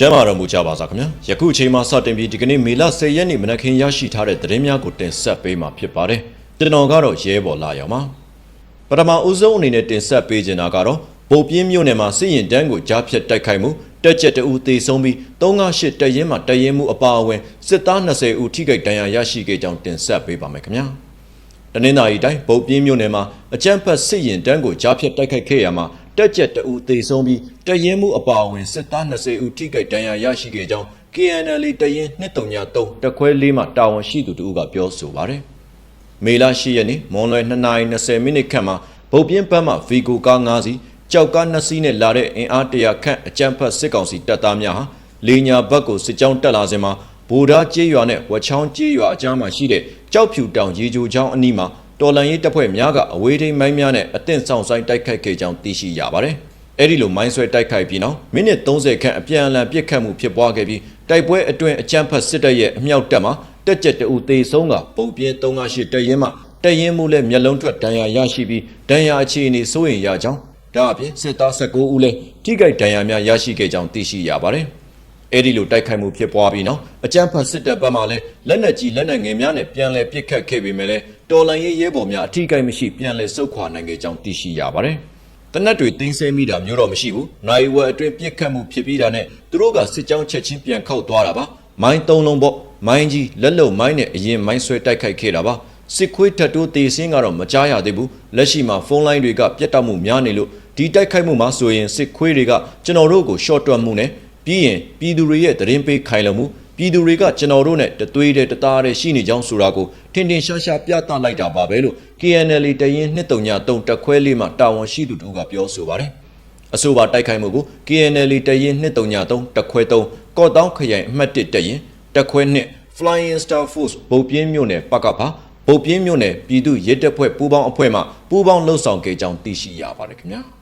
ကျမ်းမာတော်မူကြပါစားခင်ဗျာယခုအချိန်မှစတင်ပြီးဒီကနေ့မေလ10ရက်နေ့မနက်ခင်းရရှိထားတဲ့သတင်းများကိုတင်ဆက်ပေးမှာဖြစ်ပါတယ်ကျွန်တော်ကတော့ရဲဘော်လာရောင်ပါပထမဦးဆုံးအနေနဲ့တင်ဆက်ပေးချင်တာကတော့ဗိုလ်ပြင်းမြို့နယ်မှာစစ်ရင်တန်းကိုကြားဖြတ်တိုက်ခိုက်မှုတက်ချက်တဦးသေဆုံးပြီး358တပ်ရင်းမှာတပ်ရင်းမှုအပါအဝင်စစ်သား20ဦးထိခိုက်ဒဏ်ရာရရှိခဲ့ကြောင်းတင်ဆက်ပေးပါမယ်ခင်ဗျာတနင်္သာရီတိုင်းဗုတ်ပြင်းမြို့နယ်မှာအကြမ်းဖက်စစ်ရင်တန်းကိုကြားဖြတ်တိုက်ခိုက်ခဲ့ရမှာ တက်ချက်တဦးသေဆုံးပြီးတရင်မှုအပါအဝင်စစ်သား20ဦးထိခိုက်ဒဏ်ရာရရှိခဲ့ကြောင်း KNL တရင်233တက်ခွဲလေးမှတာဝန်ရှိသူတို့ကပြောဆိုပါတယ်။မေလ10ရက်နေ့မွန်လွယ်2:20မိနစ်ခန့်မှာဗုတ်ပြင်းဘက်မှဗီကိုကား9စီးကြောက်ကား2စီးနဲ့လာတဲ့အင်အား100ခန့်အကြမ်းဖက်စစ်ကောင်စီတပ်သားများဟာလေညာဘက်ကိုစစ်ကြောင်းတက်လာစဉ်မှာဗိုလ်ဓာကျေးရွာနဲ့ဝချောင်းကျေးရွာအကြားမှာရှိတဲ့ကြောက်ဖြူတောင်ရေချိုချောင်းအနီးမှာ တော်လန်ရေးတပ်ဖွဲ့များကအဝေးထိန်းမိုင်းများနဲ့အသင့်ဆောင်ဆိုင်တိုက်ခိုက်ခဲ့ကြောင်းသိရှိရပါတယ်။အဲဒီလိုမိုင်းဆွဲတိုက်ခိုက်ပြီးနောက်မိနစ်30ခန့်အပြန်အလှန်ပစ်ခတ်မှုဖြစ်ပွားခဲ့ပြီးတိုက်ပွဲအတွင်းအကြမ်းဖက်စစ်တပ်ရဲ့အမြောက်တပ်မှာတက်ကြက်တအူသေဆုံးကပုံပြင်း358တပ်ရင်းမှတပ်ရင်းမှုလည်းမျက်လုံးထွက်ဒဏ်ရာရရှိပြီးဒဏ်ရာအခြေအနေစိုးရိမ်ရကြောင်းဒါအပြင်စစ်သား19ဦးလည်းထိခိုက်ဒဏ်ရာများရရှိခဲ့ကြောင်းသိရှိရပါတယ်။ အဲဒီလိုတိုက်ခိုက်မှုဖြစ်ပွားပြီးနောက်အကြမ်းဖက်စစ်တပ်ဘက်မှလည်းလက်နက်ကြီးလက်နက်ငယ်များနဲ့ပြန်လည်ပစ်ခတ်ခဲ့ပေမဲ့လည်းတော်လန်ရေးရဲဘော်များအထိကိမရှိပြန်လည်ဆုတ်ခွာနိုင်ခဲ့ကြောင်းသိရှိရပါတယ်။တနက်တွေတင်းဆဲမိတာမျိုးတော့မရှိဘူး။နိုင်ဝယ်အတွင်းပစ်ခတ်မှုဖြစ်ပြီးတာနဲ့သူတို့ကစစ်ကြောင်းချက်ချင်းပြန်ခောက်သွားတာပါ။မိုင်းသုံးလုံးပေါ့။မိုင်းကြီးလက်လုံမိုင်းနဲ့အရင်မိုင်းဆွဲတိုက်ခိုက်ခဲ့တာပါ။စစ်ခွေးထတ်တိုးတေစင်းကတော့မကြားရသေးဘူး။လက်ရှိမှာဖုန်းလိုင်းတွေကပြတ်တောက်မှုများနေလို့ဒီတိုက်ခိုက်မှုမှာဆိုရင်စစ်ခွေးတွေကကျွန်တော်တို့ကိုရှော့တွတ်မှုနဲ့ ပြီးရင်ပြည်သူတွေရဲ့သတင်းပေးခိုင်လုံမှုပြည်သူတွေကကျွန်တော်တို့နဲ့တသွေးတဲ့တသားတဲ့ရှိနေကြောင်းဆိုတာကိုထင်ထင်ရှားရှားပြသလိုက်တာပါပဲလို့ KNL တရင်233တက်ခွဲလေးမှတာဝန်ရှိသူတို့ကပြောဆိုပါတယ်။အဆိုပါတိုက်ခိုက်မှုကို KNL တရင်233တက်ခွဲ3ကော့တောင်းခရိုင်အမှတ်1တက်ရင်တက်ခွဲ2 Flying Star Force ဗုတ်ပြင်းမြို့နယ်ပကဖာဗုတ်ပြင်းမြို့နယ်ပြည်သူရဲတပ်ဖွဲ့ပူးပေါင်းအဖွဲ့မှပူးပေါင်းလှုပ်ဆောင်ခဲ့ကြောင်းသိရှိရပါတယ်ခင်ဗျာ။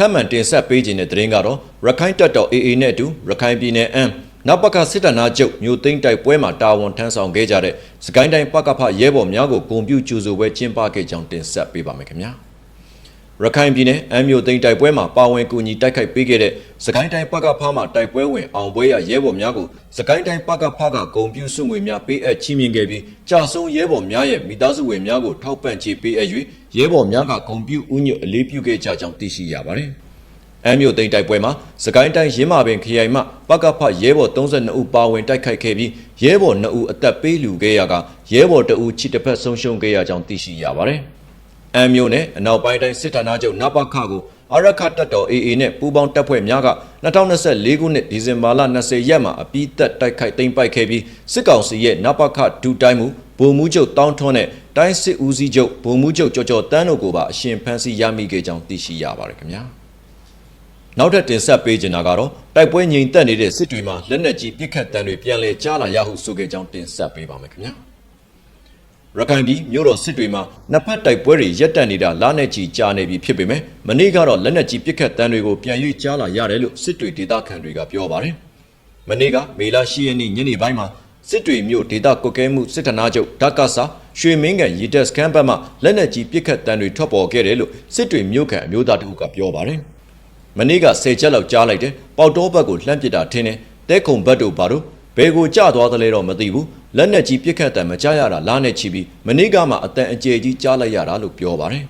ထပ်မံတင်ဆက်ပေးခြင်းတဲ့သတင်းကတော့ရခိုင်တပ်တော် AA နဲ့အတူရခိုင်ပြည်နယ်အမ်နောက်ပကစစ်တပ်နာချုပ်မြို့သိမ်းတိုက်ပွဲမှာတာဝန်ထမ်းဆောင်ခဲ့ကြတဲ့စကိုင်းတိုင်းပကဖရဲဘော်များကိုဂုံပြူကျူဆိုပွဲကျင်းပခဲ့ကြောင်းတင်ဆက်ပေးပါမယ်ခင်ဗျာ ရခိုင်ပြည်နယ်အမ်မြို့သိမ်းတိုက်ပွဲမှာပါဝင်ကူညီတိုက်ခိုက်ပေးခဲ့တဲ့စကိုင်းတိုင်းပကဖမှာတိုက်ပွဲဝင်အောင်ပွဲရရဲဘော်များကိုစကိုင်းတိုင်းပကဖကဂုံပြူစုငွေများပေးအပ်ချီးမြှင့်ခဲ့ပြီးကြာဆုံးရဲဘော်များရဲ့မိသားစုဝင်များကိုထောက်ပံ့ချေပေးအပ်၍ရဲဘော်များကဂုံပြူဥညွတ်အလေးပြုခဲ့ကြကြောင်းသိရှိရပါတယ်အမ်းမြို့သိမ်းတိုက်ပွဲမှာစကိုင်းတိုင်းရင်းမာပင်ခရိုင်မှပကဖရဲဘော်32ဦးပါဝင်တိုက်ခိုက်ခဲ့ပြီးရဲဘော်2ဦးအသက်ပေးလူခဲ့ရကရဲဘော်2ဦးချစ်တစ်ဖက်ဆုံးရှုံးခဲ့ရကြောင်းသိရှိရပါတယ်။ အမ်းမြို့နယ်အနောက်ပိုင်းတိုင်းစစ်ဌာနချုပ်နပခကိုအရခတပ်တော် AA နဲ့ပူးပေါင်းတပ်ဖွဲ့များက2024ခုနှစ်ဒီဇင်ဘာလ20ရက်မှာအပိသက်တိုက်ခိုက်သိမ်းပိုက်ခဲ့ပြီးစစ်ကောင်စီရဲ့နပခဒူတိုင်းမှုဗိုလ်မှူးချုပ်တောင်းထွန်းနဲ့တိုင်းစစ်ဦးစီးချုပ်ဗိုလ်မှူးချုပ်ကြော်ကြော်တန်းတို့ကိုပါအရှင်ဖမ်းဆီးရမိခဲ့ကြောင်းသိရှိရပါတယ်ခင်ဗျာ။နောက်ထပ်တင်ဆက်ပေးချင်တာကတော့တိုက်ပွဲငြိမ်သက်နေတဲ့စစ်တွေမှာလက်နက်ကြီးပစ်ခတ်တံတွေပြန်လည်ကြားလာရဟုဆိုခဲ့ကြောင်းတင်ဆက်ပေးပါမယ်ခင်ဗျာ ရခိုင်ပြည်မြို့တော်စစ်တွေမှာနှစ်ဖက်တိုက်ပွဲတွေရပ်တန့်နေတာလာနဲ့ချီကြာနေပြီဖြစ်ပေမဲ့မနေ့ကတော့လက်နက်ကြီးပစ်ခတ်တံတွေကိုပြန်ရွေ့ကြားလာရတယ်လို့စစ်တွေဒေသခံတွေကပြောပါတယ်မနေ့ကမေလ10ရက်နေ့ညနေပိုင်းမှာစစ်တွေမြို့ဒေသကွက်ကဲမှုစစ်ဌာနချုပ်ဓာကဆာရွှေမင်းကန်ရီတက်စကန်ဘက်မှလက်နက်ကြီးပစ်ခတ်တံတွေထွက်ပေါ်ခဲ့တယ်လို့စစ်တွေမြို့ခံအမျိုးသားတအုပ်ကပြောပါတယ်မနေ့က10ချက်လောက်ကြားလိုက်တယ်ပေါက်တော့ဘက်ကိုလှမ်းပစ်တာထင်းတယ်တဲခုံဘက်တို့ဘာတို့ ဘယ်ကိုကြသွားသလဲတော့မသိဘူးလက်နက်ကြီးပစ်ခတ်တယ်မကြားရတာလားနဲ့ချီပြီးမနေ့ကမှအတန်အကျယ်ကြီးကြားလိုက်ရတာလို့ပြောပါတယ်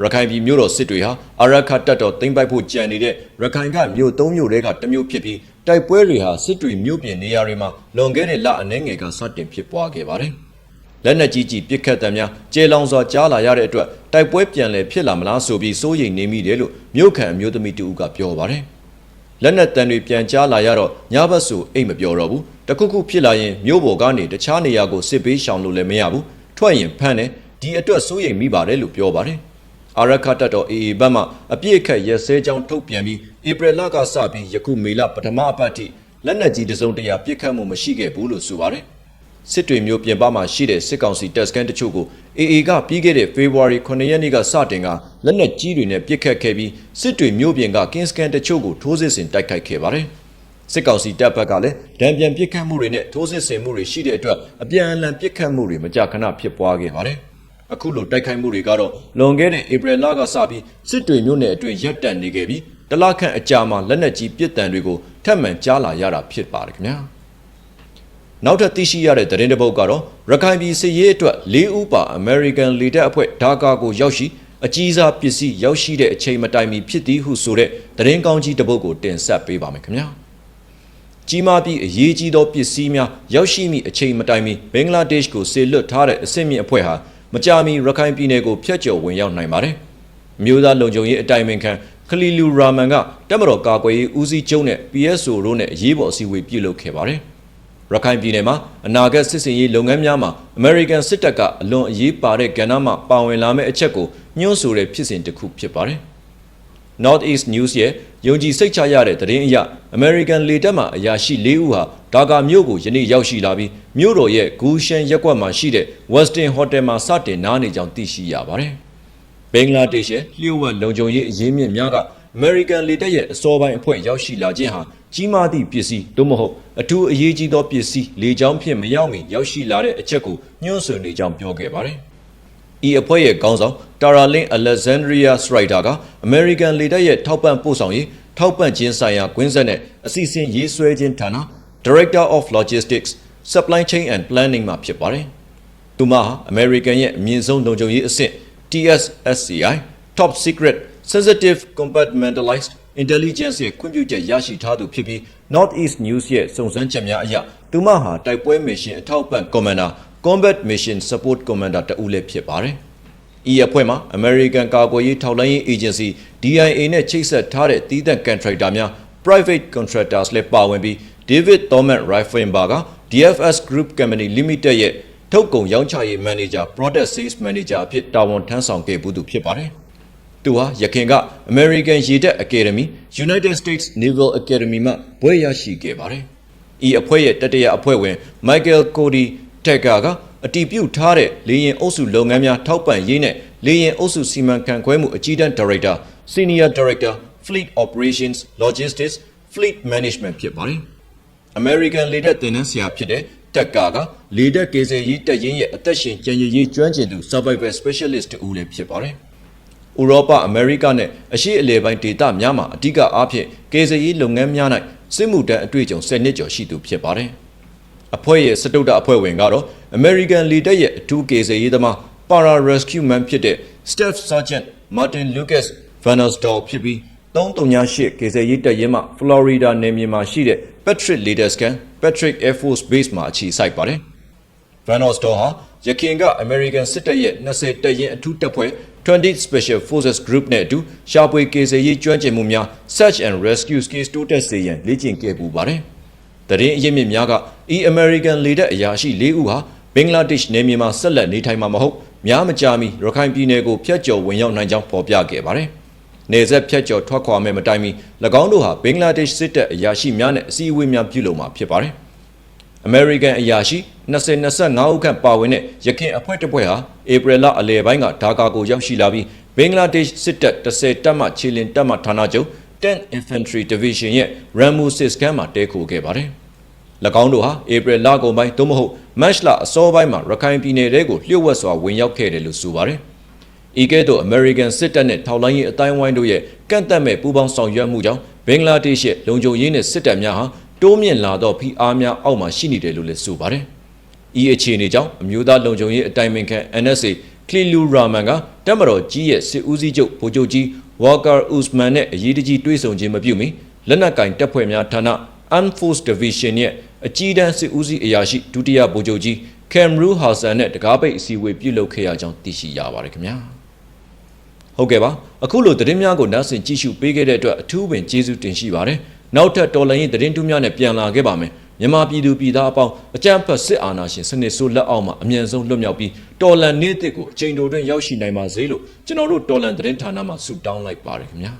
ရခိုင်ပြည်မြို့တော်စစ်တွေဟာအရခတ်တပ်တော်သိမ်းပိုက်ဖို့ကြံနေတဲ့ရခိုင်ကမြို့၃မြို့တဲကတစ်မြို့ဖြစ်ပြီးတိုက်ပွဲတွေဟာစစ်တွေမြို့ပြင်နေရာတွေမှာလွန်ခဲ့တဲ့လအနည်းငယ်ကစတင်ဖြစ်ပွားခဲ့ပါတယ်လက်နက်ကြီးကြီးပစ်ခတ်တယ်များကျေလောင်စွာကြားလာရတဲ့အတွက်တိုက်ပွဲပြန်လည်ဖြစ်လာမလားဆိုပြီးစိုးရိမ်နေမိတယ်လို့မြို့ခံအမျိုးသမီးတူကပြောပါတယ် လက်နက်တန်တွေပြန်ကြားလာရတော့ညဘက်ဆိုအိတ်မပြောတော့ဘူးတခုခုဖြစ်လာရင်မြို့ပေါ်ကနေတခြားနေရာကိုစစ်ပေးရှောင်လို့လည်းမရဘူးထွက်ရင်ဖမ်းတယ်ဒီအတွက်စိုးရိမ်မိပါတယ်လို့ပြောပါတယ်အာရခတ်တော် AA ဘက်မှအပြည့်အခက်ရက်စဲကြောင်းထုတ်ပြန်ပြီးဧပြီလကစပြီးယခုမေလပထမအပတ်ထိလက်နက်ကြီးတစုံတရာပြစ်ခတ်မှုမရှိခဲ့ဘူးလို့ဆိုပါတယ် စစ်တွေမျိုးပြင်ပမှာရှိတဲ့စစ်ကောင်စီတပ်စခန်းတချို့ကို AA ကပြီးခဲ့တဲ့ဖေဖော်ဝါရီ9ရက်နေ့ကစတင်ကလက်နက်ကြီးတွေနဲ့ပစ်ခတ်ခဲ့ပြီးစစ်တွေမျိုးပြင်ကကင်းစကန်တချို့ကိုထိုးစစ်ဆင်တိုက်ခိုက်ခဲ့ပါတယ်။စစ်ကောင်စီတပ်ဘက်ကလည်းဒဏ်ပြန်ပစ်ခတ်မှုတွေနဲ့ထိုးစစ်ဆင်မှုတွေရှိတဲ့အတွက်အပြန်အလှန်ပစ်ခတ်မှုတွေမကြာခဏဖြစ်ပွားခဲ့ပါတယ်။အခုလိုတိုက်ခိုက်မှုတွေကတော့လွန်ခဲ့တဲ့ဧပြီလကစပြီးစစ်တွေမျိုးနယ်အတွင်းရပ်တန့်နေခဲ့ပြီးတလခန့်အကြာမှာလက်နက်ကြီးပစ်တံတွေကိုထပ်မံကြားလာရတာဖြစ်ပါတယ်ခင်ဗျာ နောက်ထပ်သိရှိရတဲ့သတင်းတစ်ပုဒ်ကတော့ရခိုင်ပြည်စစ်ရေးအတွက်၄ဦးပါ American လေတပ်အဖွဲ့ဒါကာကိုရောက်ရှိအကြီးစားပစ္စည်းရောက်ရှိတဲ့အချိန်မတိုင်မီဖြစ်သည်ဟုဆိုတဲ့သတင်းကောင်းကြီးတစ်ပုဒ်ကိုတင်ဆက်ပေးပါမယ်ခင်ဗျာကြီးမားပြီးအရေးကြီးသောပစ္စည်းများရောက်ရှိမိအချိန်မတိုင်မီဘင်္ဂလားဒေ့ရှ်ကိုဆေလွတ်ထားတဲ့အဆင့်မြင့်အဖွဲ့ဟာမကြာမီရခိုင်ပြည်နယ်ကိုဖျက်ကျော်ဝင်ရောက်နိုင်ပါတယ်။မြို့သားလုံခြုံရေးအတိုင်ပင်ခံခလီလူရာမန်ကတက်မတော်ကာကွယ်ရေးဦးစီးချုပ်နဲ့ PSO တို့နဲ့အရေးပေါ်အစည်းအဝေးပြုလုပ်ခဲ့ပါတယ်။ ရခိုင်ပြည်နယ်မှာအနာဂတ်စစ်စင်ရေးလုပ်ငန်းများမှာ American စစ်တပ်ကအလွန်အရေးပါတဲ့ကဏ္ဍမှာပါဝင်လာမယ့်အချက်ကိုညွှန်းဆိုတဲ့ဖြစ်စဉ်တစ်ခုဖြစ်ပါတယ်။ North East News ရဲ့ယုံကြည်စိတ်ချရတဲ့သတင်းအရ American လေတပ်မှအရာရှိ၄ဦးဟာဒါကာမြို့ကိုယနေ့ရောက်ရှိလာပြီးမြို့တော်ရဲ့ဂူရှန်ရက်ကွက်မှာရှိတဲ့ Westin Hotel မှာစတင်နားနေကြောင်းသိရှိရပါတယ်။ဘင်္ဂလားဒေ့ရှ်ရဲ့လျှို့ဝှက်လုံခြုံရေးအရင်းမြစ်များက American လေတပ်ရဲ့အစောပိုင်းအဖွဲ့ရောက်ရှိလာခြင်းဟာကြီးမားသည့်ပစ္စည်းသို့မဟုတ် အထူးအရေးကြီးသောပစ္စည်းလေကြောင်းဖြင့်မရောက်မီရောက်ရှိလာတဲ့အချက်ကိုညွှန်းဆိုနေကြောင်းပြောခဲ့ပါတယ်။။ဤအဖွဲ့ရဲ့ခေါင်းဆောင်တာရာလင်း Alexandria Strider က American လေတပ်ရဲ့ထောက်ပံ့ပို့ဆောင်ရေးထောက်ပံ့ခြင်းဆိုင်ရာကွင်းဆက်နဲ့အစီအစဉ်ရေးဆွဲခြင်းဌာန Director of Logistics Supply Chain and Planning မှာဖြစ်ပါတယ်။သူမဟာ American ရဲ့အမြင့်ဆုံးလုံခြုံရေးအဆင့် TSSCI Top Secret Sensitive Compartmentalized Intelligence ရဲ့ခွင့်ပြုချက်ရရှိထားသူဖြစ်ပြီး Northeast News ရဲ့စုံစမ်းချက်များအရသူမဟာတိုက်ပွဲမစ်ရှင်အထောက်အပံ့ Commander Combat Mission Support Commander တဦးလည်းဖြစ်ပါတယ်။။ဤအဖွဲ့မှာ American ကာကွယ်ရေးထောက်လှမ်းရေး Agency DIA နဲ့ချိတ်ဆက်ထားတဲ့တီးသန့် contractor များ private contractors လည်းပါဝင်ပြီး David Thomas Reifenberg က DFS Group Company Limited ရဲ့ထုတ်ကုန်ရောင်းချရေး manager product sales manager အဖြစ်တာဝန်ထမ်းဆောင်ခဲ့မှုသူဖြစ်ပါတယ်။ သူဟာယခင်က American ရေတပ် Academy United States Naval Academy မှဘွဲ့ရရှိခဲ့ပါတယ်။ဤအဖွဲ့ရဲ့တတိယအဖွဲ့ဝင် Michael Cody Tecker ကအတီးပြုတ်ထားတဲ့လေရင်အုပ်စုလုပ်ငန်းများထောက်ပံ့ရေးနဲ့လေရင်အုပ်စုစီမံခန့်ခွဲမှုအကြီးတန်း Director Senior Director Fleet Operations Logistics Fleet Management ဖြစ်ပါတယ်။ American လေတပ်တင်နန်းဆရာဖြစ်တဲ့တက်ကာကလေတပ်ကေဆယ်ရေးတပ်ရင်းရဲ့အသက်ရှင်ကျန်ရည်ရေးကျွမ်းကျင်သူ Survival Specialist တူလည်းဖြစ်ပါတယ်။ ဥရောပအမေရိကနဲ့အရှေ့အလယ်ပိုင်းဒေသများမှာအဓိကအားဖြင့်ကေဆယ်ရေးလုပ်ငန်းများ၌စစ်မှုထမ်းအတွေ့အကြုံ10နှစ်ကျော်ရှိသူဖြစ်ပါတယ်။အဖွဲ့ရဲ့စတုတ္တအဖွဲ့ဝင်ကတော့ American လေတပ်ရဲ့အထူးကေဆယ်ရေးသမား Para Rescue Man ဖြစ်တဲ့ Staff Sergeant Martin Lucas Vanersdal ဖြစ်ပြီး338ကေဆယ်ရေးတပ်ရင်းမှ Florida နယ်မြေမှာရှိတဲ့ Patrick Leaderscan Patrick Air Force Base မှာအခြေစိုက်ပါတယ်။ Van Ostor ဟာယခင်က American စစ်တပ်ရဲ့20တပ်ရင်းအထူးတပ်ဖွဲ့ 20 Special Forces Group နဲ့အတူရှာဖွေကေဆယ်ရေးကျွမ်းကျင်မှုများ Search and Rescue Skills တိုးတက်စေရန်လေ့ကျင့်ခဲ့ပူပါတယ်။တရင်အရင်းမြစ်များက E American လေတပ်အရာရှိ၄ဦးဟာဘင်္ဂလားဒေ့ရှ်နယ်မြေမှာဆက်လက်နေထိုင်မှာမဟုတ်များမကြာမီရခိုင်ပြည်နယ်ကိုဖျက်ကျော်ဝင်ရောက်နိုင်ကြောင်းဖော်ပြခဲ့ပါတယ်။နေဆက်ဖျက်ကျော်ထွက်ခွာမဲ့မတိုင်မီ၎င်းတို့ဟာဘင်္ဂလားဒေ့ရှ်စစ်တပ်အရာရှိများနဲ့အစည်းအဝေးများပြုလုပ်မှာဖြစ်ပါတယ်။ American အရာရှိ20-25ဦးခန့်ပါဝင်တဲ့ရခိုင်အဖွဲ့တစ်ဖွဲ့ဟာဧပြီလအလယ်ပိုင်းကဒါကာကိုရောက်ရှိလာပြီးဘင်္ဂလားဒေ့ရှ်စစ်တပ်10တပ်မှခြေလင်တပ်မှဌာနချုပ် 10 Infantry Division ရဲ့ Ramu စစ်စခန်းမှာတဲခိုခဲ့ပါတယ်။၎င်းတို့ဟာဧပြီလကုန်ပိုင်းသို့မဟုတ်မတ်လအစောပိုင်းမှာရခိုင်ပြည်နယ်တဲကိုလျှို့ဝှက်စွာဝင်ရောက်ခဲ့တယ်လို့ဆိုပါတယ်။ဤကဲ့သို့ American စစ်တပ်နဲ့ထောက်လှမ်းရေးအတိုင်းဝိုင်းတို့ရဲ့ကန့်သက်မဲ့ပူးပေါင်းဆောင်ရွက်မှုကြောင့်ဘင်္ဂလားဒေ့ရှ်ရဲ့လုံခြုံရေးနဲ့စစ်တပ်များဟာ တိုးမြင့်လာသောဖိအားများအောက်မှာရှိနေတယ်လို့လည်းဆိုပါတယ်။ဤအခြေအနေကြောင့်အမျိုးသားလုံခြုံရေးအတိုင်ပင်ခံ NSA ကလီလူရာမန်ကတက်မတော်ကြီးရဲ့စစ်ဦးစီးချုပ်ဗိုလ်ချုပ်ကြီးဝါကာဥစမန်နဲ့အရေးတကြီးတွေ့ဆုံခြင်းမပြုမီလက်နက်ကင်တပ်ဖွဲ့များဌာန Armed Force Division ရဲ့အကြီးတန်းစစ်ဦးစီးအရာရှိဒုတိယဗိုလ်ချုပ်ကြီးကမ်ရူဟာဆန်နဲ့တကားပိတ်အစည်းအဝေးပြုလုပ်ခဲ့ရကြောင်းသိရှိရပါတယ်ခင်ဗျာဟုတ်ကဲ့ပါအခုလိုသတင်းများကိုနောက်ဆင်ကြည့်ရှုပေးခဲ့တဲ့အတွက်အထူးပင်ကျေးဇူးတင်ရှိပါတယ် နောက်ထပ်တော်လှန်ရေးသတင်းတူးများနဲ့ပြန်လာခဲ့ပါမယ်မြန်မာပြည်သူပြည်သားအပေါင်းအကြမ်းဖက်စစ်အာဏာရှင်စနစ်ဆိုးလက်အောက်မှာအမြန်ဆုံးလွတ်မြောက်ပြီးတော်လန်နေ့တစ်ကိုအချိန်တိုတွင်ရောက်ရှိနိုင်ပါစေလို့ကျွန်တော်တို့တော်လန်သတင်းဌာနမှဆုတောင်းလိုက်ပါတယ်ခင်ဗျာ